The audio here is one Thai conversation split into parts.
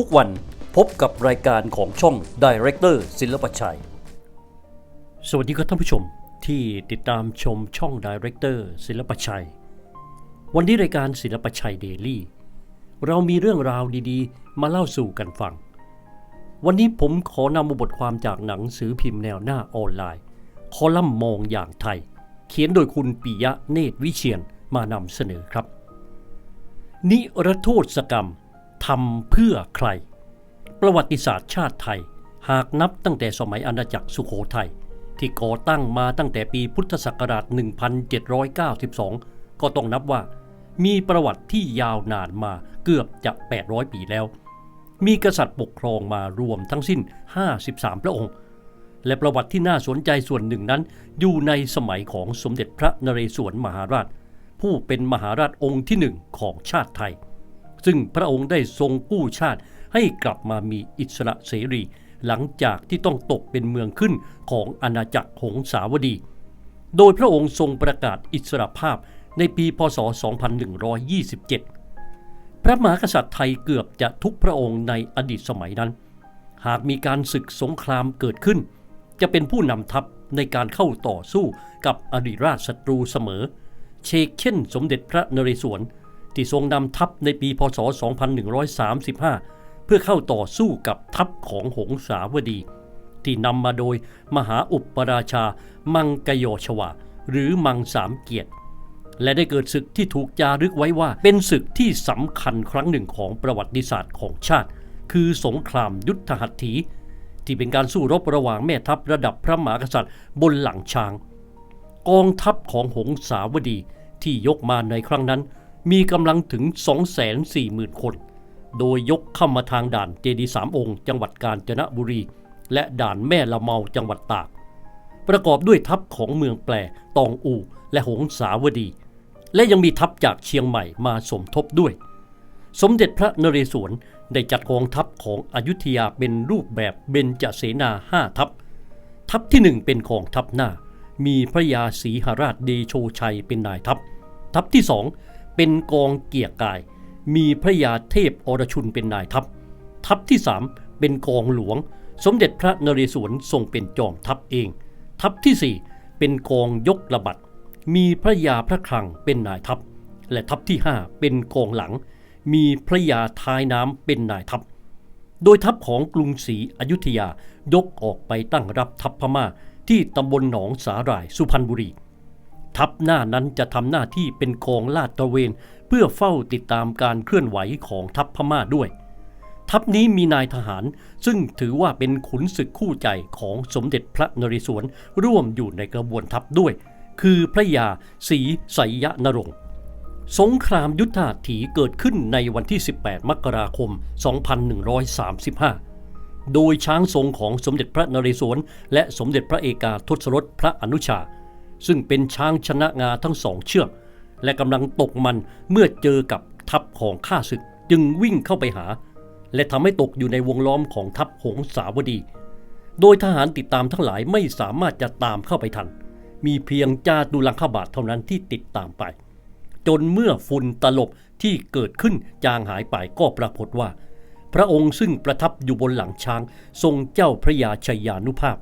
ทุกวันพบกับรายการของช่อง Director ศิลปชัย สวัสดีครับท่านผู้ชมที่ติดตามชมช่อง Director ศิลปชัย วันนี้รายการศิลปชัยเดลี่เรามีเรื่องราวดีๆ มาเล่าสู่กันฟัง วันนี้ผมขอนำบทความจากหนังสือพิมพ์แนวหน้าออนไลน์ คอลัมน์มองอย่างไทย เขียนโดยคุณปิยะเนตรวิเชียนมานำเสนอครับ นิรโทษกรรม ทำเพื่อใคร ประวัติศาสตร์ชาติไทย หากนับตั้งแต่สมัยอาณาจักรสุโขทัยที่ก่อตั้งมาตั้งแต่ปีพุทธศักราช 1792 ก็ต้องนับว่า มีประวัติที่ยาวนานมาเกือบจะ 800 ปีแล้ว มีกษัตริย์ปกครองมารวมทั้งสิ้น 53 พระองค์ และประวัติที่น่าสนใจส่วนหนึ่งนั้น อยู่ในสมัยของสมเด็จพระนเรศวรมหาราช ผู้เป็นมหาราชองค์ที่หนึ่งของชาติไทย ซึ่งพระองค์ได้ทรงกู้ชาติให้กลับมามีอิสระเสรี หลังจากที่ต้องตกเป็นเมืองขึ้นของอาณาจักรหงสาวดี โดยพระองค์ทรงประกาศอิสรภาพในปีพศ 2127 พระมหากษัตริย์ไทยเกือบจะทุกพระองค์ในอดีตสมัยนั้น หากมีการศึกสงครามเกิดขึ้น จะเป็นผู้นำทัพในการเข้าต่อสู้กับอดีตราชศัตรูเสมอ เชกเช่นสมเด็จพระนเรศวร ที่ทรงนำทัพในปีพศ 2135 เพื่อเข้าต่อสู้กับทัพของหงสาวดี ที่นำมาโดยมหาอุปราชา มังกโยชวาหรือมังสามเกียรติ และได้เกิดศึกที่ถูกจารึกไว้ว่าเป็นศึกที่สำคัญครั้งหนึ่งของประวัติศาสตร์ของชาติ คือสงครามยุทธหัตถี ที่เป็นการสู้รบระหว่างแม่ทัพระดับพระมหากษัตริย์บนหลังช้าง กองทัพของหงสาวดีที่ยกมาในครั้งนั้น มีกำลังถึง 240,000 คน โดยยกเข้ามาทางด่านเจดีสามองค์ จังหวัดกาญจนบุรี และด่านแม่ละเมาจังหวัดตาก ประกอบด้วยทัพของเมืองแปล ตองอู และหงสาวดี และยังมีทัพจากเชียงใหม่มาสมทบด้วย สมเด็จพระนเรศวรได้จัดกองทัพของอยุธยาเป็นรูปแบบเบญจเสนาห้าทัพ ทัพที่หนึ่งเป็นกองทัพหน้า มีพระยาศรีหราชเดโชชัยเป็นนายทัพ ทัพที่สอง เป็นกองเกียรกาย มีพระยาเทพอรชุนเป็นนายทัพ ทัพที่สามเป็นกองหลวง สมเด็จพระนเรศวรทรงเป็นจอมทัพเอง ทัพที่สี่เป็นกองยกระบัด มีพระยาพระคลังเป็นนายทัพ และทัพที่ห้าเป็นกองหลัง มีพระยาท้ายน้ำเป็นนายทัพ โดยทัพของกรุงศรีอยุธยายกออกไปตั้งรับทัพพม่าที่ตำบลหนองสาหร่ายสุพรรณบุรี ทัพหน้านั้นจะทำหน้าที่เป็นกองลาดตระเวน เพื่อเฝ้าติดตามการเคลื่อนไหวของทัพพม่าด้วย ทัพนี้มีนายทหารซึ่งถือว่าเป็นขุนศึกคู่ใจของสมเด็จพระนเรศวรร่วมอยู่ในกระบวนทัพด้วย คือพระยาศรีไสยนรงค์สงครามยุทธหัตถีเกิดขึ้นในวันที่ 18 มกราคม 2135 โดยช้างทรงของสมเด็จพระนเรศวรและสมเด็จพระเอกาทศรถพระอนุชา ซึ่งเป็นช้างชนะงาทั้งสองเชือก และกำลังตกมันเมื่อเจอกับทัพของข้าศึกจึงวิ่งเข้าไปหา และทำให้ตกอยู่ในวงล้อมของทัพหงสาวดี โดยทหารติดตามทั้งหลายไม่สามารถจะตามเข้าไปทัน มีเพียงจาตุลังคบาทเท่านั้นที่ติดตามไป จนเมื่อฝุ่นตลบที่เกิดขึ้นจางหายไปก็ปรากฏว่า พระองค์ซึ่งประทับอยู่บนหลังช้างทรงเจ้าพระยาชัยานุภาพ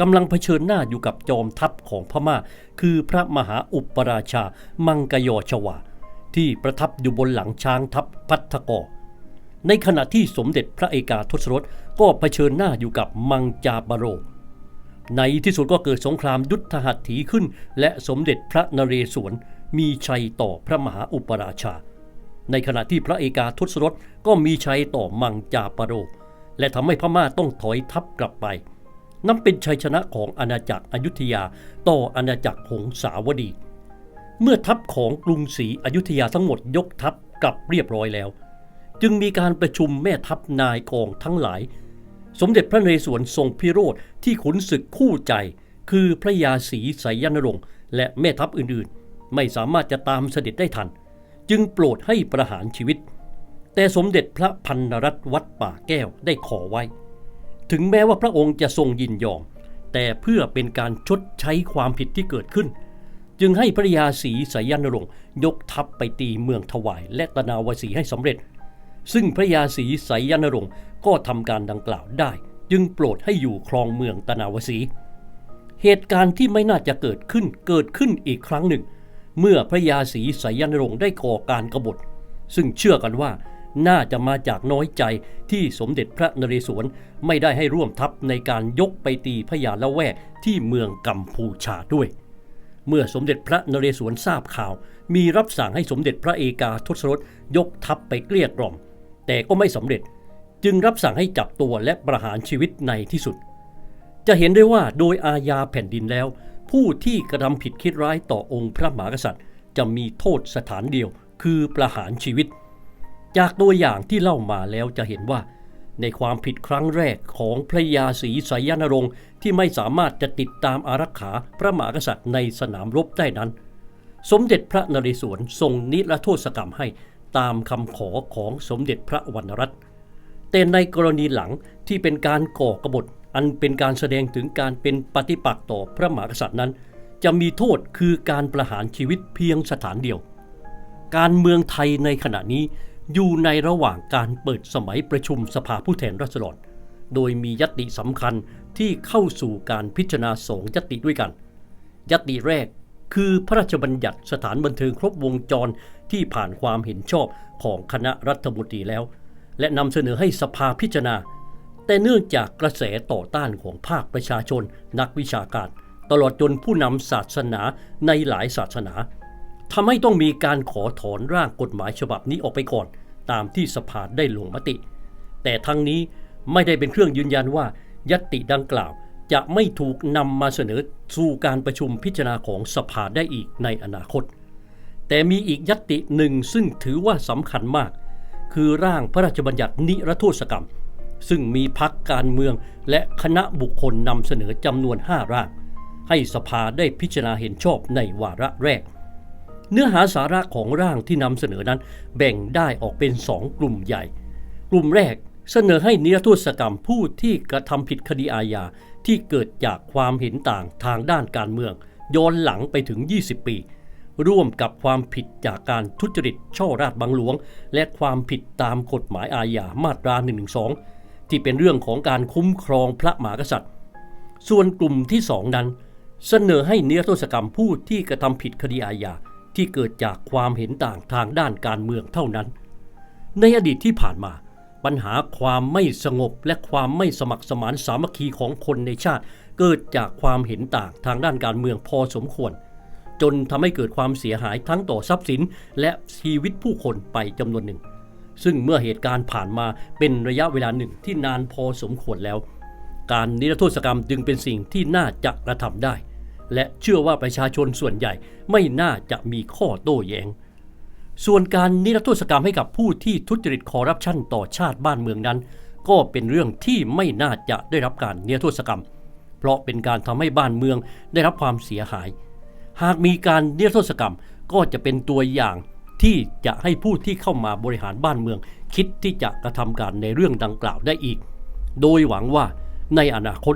กำลังเผชิญหน้าอยู่กับจอมทัพของพม่า คือพระมหาอุปราชา มังกยชวา ที่ประทับอยู่บนหลังช้างทัพพัทธกรในขณะที่สมเด็จพระเอกาทศรถก็เผชิญหน้าอยู่กับมังจาบโร ในที่สุดก็เกิดสงครามยุทธหัตถีขึ้น และสมเด็จพระนเรศวรมีชัยต่อพระมหาอุปราชา ในขณะที่พระเอกาทศรถก็มีชัยต่อมังจาปโร และทำให้พม่าต้องถอยทัพกลับไป นับเป็นชัยชนะของอาณาจักรอยุธยาต่ออาณาจักรหงสาวดี เมื่อทัพของกรุงศรีอยุธยาทั้งหมดยกทัพกลับเรียบร้อยแล้ว จึงมีการประชุมแม่ทัพนายกองทั้งหลาย สมเด็จพระนเรศวรทรงพิโรธที่ขุนศึกคู่ใจ คือพระยาศรีไสยนรงค์และแม่ทัพอื่นๆ ไม่สามารถจะตามเสด็จได้ทัน จึงโปรดให้ประหารชีวิต แต่สมเด็จพระพันรัตนวัดป่าแก้วได้ขอไว้ ถึงแม้ว่าพระองค์จะทรงยินยอม แต่เพื่อเป็นการชดใช้ความผิดที่เกิดขึ้น จึงให้พระยาศรีไสยนรงค์ยกทัพไปตีเมืองถวายและตนาวสีให้สำเร็จ ซึ่งพระยาศรีไสยนรงค์ก็ทำการดังกล่าวได้ จึงโปรดให้อยู่ครองเมืองตนาวสี เหตุการณ์ที่ไม่น่าจะเกิดขึ้นเกิดขึ้นอีกครั้งหนึ่ง เมื่อพระยาศรีไสยนรงค์ได้ก่อการกบฏ ซึ่งเชื่อกันว่า น่าจะมาจากน้อยใจที่สมเด็จพระนเรศวรไม่ได้ให้ร่วมทัพในการยกไปตีพญาละแวกที่เมืองกัมพูชาด้วย เมื่อสมเด็จพระนเรศวรทราบข่าว มีรับสั่งให้สมเด็จพระเอกาทศรถยกทัพไปเกลี้ยกล่อม แต่ก็ไม่สำเร็จจึงรับสั่งให้จับตัวและประหารชีวิตในที่สุด จะเห็นได้ว่าโดยอาญาแผ่นดินแล้ว ผู้ที่กระทำผิดคิดร้ายต่อองค์พระมหากษัตริย์ จะมีโทษสถานเดียวคือประหารชีวิต จากตัวอย่างที่เล่ามาแล้วจะเห็นว่า ในความผิดครั้งแรกของพระยาศรีไสยนรงค์ที่ไม่สามารถจะติดตามอารักขาพระมหากษัตริย์ในสนามรบได้นั้น สมเด็จพระนเรศวรทรงนิรโทษกรรมให้ตามคำขอของสมเด็จพระวรรณรัตน์แต่ในกรณีหลังที่เป็นการก่อกบฏอันเป็นการแสดงถึงการเป็นปฏิปักษ์ต่อพระมหากษัตริย์นั้น จะมีโทษคือการประหารชีวิตเพียงสถานเดียว การเมืองไทยในขณะนี้ อยู่ในระหว่างการเปิดสมัยประชุมสภาผู้แทนราษฎร โดยมียติสำคัญที่เข้าสู่การพิจารณาสองยติด้วยกัน ยติแรกคือพระราชบัญญัติสถานบันเทิงครบวงจรที่ผ่านความเห็นชอบของคณะรัฐมนตรีแล้ว และนำเสนอให้สภาพิจารณา แต่เนื่องจากกระแสต่อต้านของภาคประชาชน นักวิชาการ ตลอดจนผู้นำศาสนาในหลายศาสนา ทำให้ต้องมีการขอถอนร่างกฎหมายฉบับนี้ออกไปก่อน ตามที่สภาได้ลงมติ แต่ทั้งนี้ไม่ได้เป็นเครื่องยืนยันว่ายตติดังกล่าวจะไม่ถูกนำมาเสนอสู่การประชุมพิจารณาของสภาได้อีกในอนาคต แต่มีอีกยตติหนึ่งซึ่งถือว่าสำคัญมาก คือร่างพระราชบัญญัตินิรโทษกรรม ซึ่งมีพักการเมืองและคณะบุคคลนำเสนอจำนวน 5 ร่าง ให้สภาได้พิจารณาเห็นชอบในวาระแรก เนื้อหาสาระของร่างที่นำเสนอนั้น แบ่งได้ออกเป็นสองกลุ่มใหญ่ กลุ่มแรกเสนอให้นิรโทษกรรมผู้ที่กระทำผิดคดีอาญาที่เกิดจากความเห็นต่างทางด้านการเมือง ย้อนหลังไปถึง 20 ปี ร่วมกับความผิดจากการทุจริตช่อราชบังหลวง และความผิดตามกฎหมายอาญามาตรา112 ที่เป็นเรื่องของการคุ้มครองพระมหากษัตริย์ ส่วนกลุ่มที่สองนั้น เสนอให้นิรโทษกรรมผู้ที่กระทำผิดคดีอาญา ที่เกิดจากความเห็นต่างทางด้านการเมืองเท่านั้น ในอดีตที่ผ่านมา ปัญหาความไม่สงบและความไม่สมัครสมานสามัคคีของคนในชาติ เกิดจากความเห็นต่างทางด้านการเมืองพอสมควร จนทำให้เกิดความเสียหายทั้งต่อทรัพย์สิน และชีวิตผู้คนไปจำนวนหนึ่ง ซึ่งเมื่อเหตุการณ์ผ่านมาเป็นระยะเวลาหนึ่งที่นานพอสมควรแล้ว การนิรโทษกรรมจึงเป็นสิ่งที่น่าจะกระทำได้ และเชื่อว่าประชาชนส่วนใหญ่ไม่น่าจะมีข้อโต้แย้ง ส่วนการนิรโทษกรรมให้กับผู้ที่ทุจริตคอร์รัปชันต่อชาติบ้านเมืองนั้น ก็เป็นเรื่องที่ไม่น่าจะได้รับการนิรโทษกรรม เพราะเป็นการทำให้บ้านเมืองได้รับความเสียหาย หากมีการนิรโทษกรรมก็จะเป็นตัวอย่างที่จะให้ผู้ที่เข้ามาบริหารบ้านเมือง คิดที่จะกระทำการในเรื่องดังกล่าวได้อีก โดยหวังว่าในอนาคต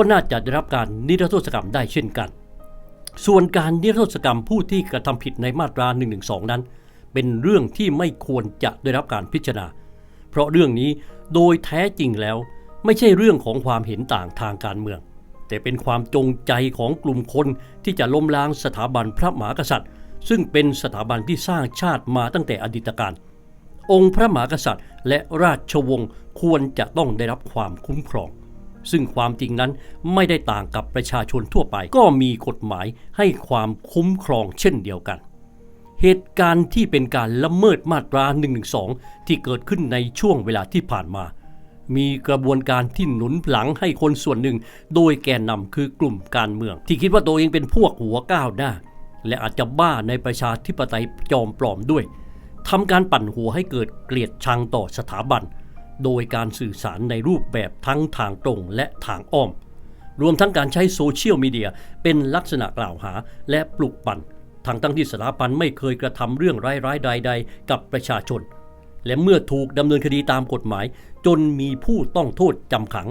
ก็น่าจะได้รับการนิรโทษกรรมได้เช่นกัน ส่วนการนิรโทษกรรมผู้ที่กระทำผิดในมาตรา 112 นั้น เป็นเรื่องที่ไม่ควรจะได้รับการพิจารณา เพราะเรื่องนี้โดยแท้จริงแล้ว ไม่ใช่เรื่องของความเห็นต่างทางการเมือง แต่เป็นความจงใจของกลุ่มคนที่จะล้มล้างสถาบันพระมหากษัตริย์ ซึ่งเป็นสถาบันที่สร้างชาติมาตั้งแต่อดีตการองค์พระมหากษัตริย์ และราชวงศ์ควรจะต้องได้รับความคุ้มครอง ซึ่งความจริงนั้นไม่ได้ต่างกับประชาชนทั่วไป ก็มีกฎหมายให้ความคุ้มครองเช่นเดียวกัน เหตุการณ์ที่เป็นการละเมิดมาตรา112 ที่เกิดขึ้นในช่วงเวลาที่ผ่านมา มีกระบวนการที่หนุนหลังให้คนส่วนหนึ่ง โดยแกนนำคือกลุ่มการเมือง ที่คิดว่าตัวเองเป็นพวกหัวก้าวหน้า และอาจจะบ้าในประชาธิปไตยจอมปลอมด้วยทำการปั่นหัวให้เกิดเกลียดชังต่อสถาบัน โดยการสื่อสารในรูปแบบทั้งทางตรงและทางอ้อม รวมทั้งการใช้โซเชียลมีเดียเป็นลักษณะกล่าวหาและปลุกปั่นทั้งตั้งที่สถาบันไม่เคยกระทำเรื่องร้ายๆ ใด ๆ กับประชาชน และเมื่อถูกดำเนินคดีตามกฎหมาย จนมีผู้ต้องโทษจำขัง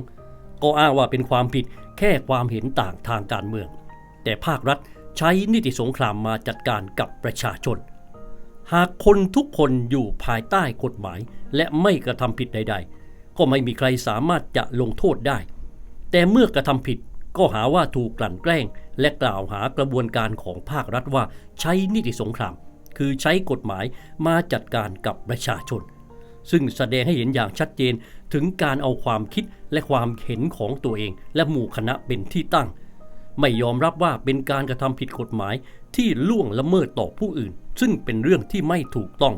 ก็อ้างว่าเป็นความผิดแค่ความเห็นต่างทางการเมือง แต่ภาครัฐใช้นิติสงครามมาจัดการกับประชาชน หากคนทุกคนอยู่ภายใต้กฎหมาย และไม่กระทำผิดใด ๆ ก็ไม่มีใครสามารถจะลงโทษได้ แต่เมื่อกระทำผิดก็หาว่าถูกกลั่นแกล้ง และกล่าวหากระบวนการของภาครัฐว่าใช้นิติสงคราม คือใช้กฎหมายมาจัดการกับประชาชน ซึ่งแสดงให้เห็นอย่างชัดเจนถึงการเอาความคิดและความเห็นของตัวเอง และหมู่คณะเป็นที่ตั้ง ไม่ยอมรับว่าเป็นการกระทำผิดกฎหมายที่ล่วงละเมิดต่อผู้อื่น ซึ่งเป็นเรื่องที่ไม่ถูกต้อง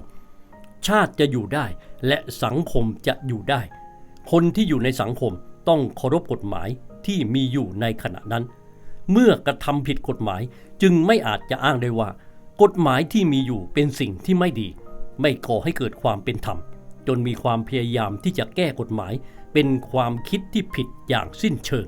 ชาติจะอยู่ได้ และสังคมจะอยู่ได้ คนที่อยู่ในสังคมต้องเคารพกฎหมายที่มีอยู่ในขณะนั้น เมื่อกระทำผิดกฎหมายจึงไม่อาจจะอ้างได้ว่า กฎหมายที่มีอยู่เป็นสิ่งที่ไม่ดี ไม่ก่อให้เกิดความเป็นธรรม จนมีความพยายามที่จะแก้กฎหมาย เป็นความคิดที่ผิดอย่างสิ้นเชิง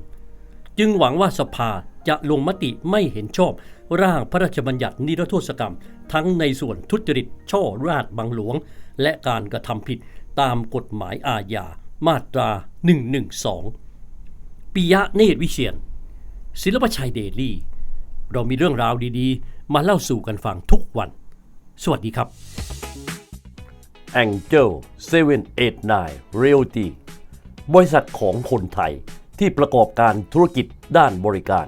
จึงหวังว่าสภา จะลงมติไม่เห็นชอบ ร่างพระราชบัญญัตินิรโทษกรรม ทั้งในส่วนทุจริต ช่อราชบังหลวง และการกระทำผิดตามกฎหมายอาญามาตรา 112 ปิยะเนตรวิเชียน ศิลปชัยเดลี่ เรามีเรื่องราวดีๆ มาเล่าสู่กันฟังทุกวัน สวัสดีครับ Angel 789 Realty บริษัทของคนไทยที่ประกอบการธุรกิจด้านบริการ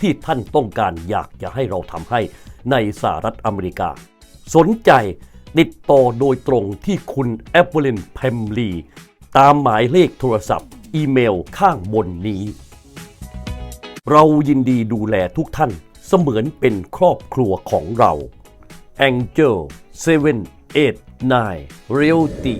ที่ท่านต้องการอยากจะให้เราทำให้ในสหรัฐอเมริกา สนใจติดต่อโดยตรงที่คุณแอปเปิลนแพมลี ตามหมายเลขโทรศัพท์ อีเมลข้างบนนี้ เรายินดีดูแลทุกท่านเสมือนเป็นครอบครัวของเรา Angel 789 Realty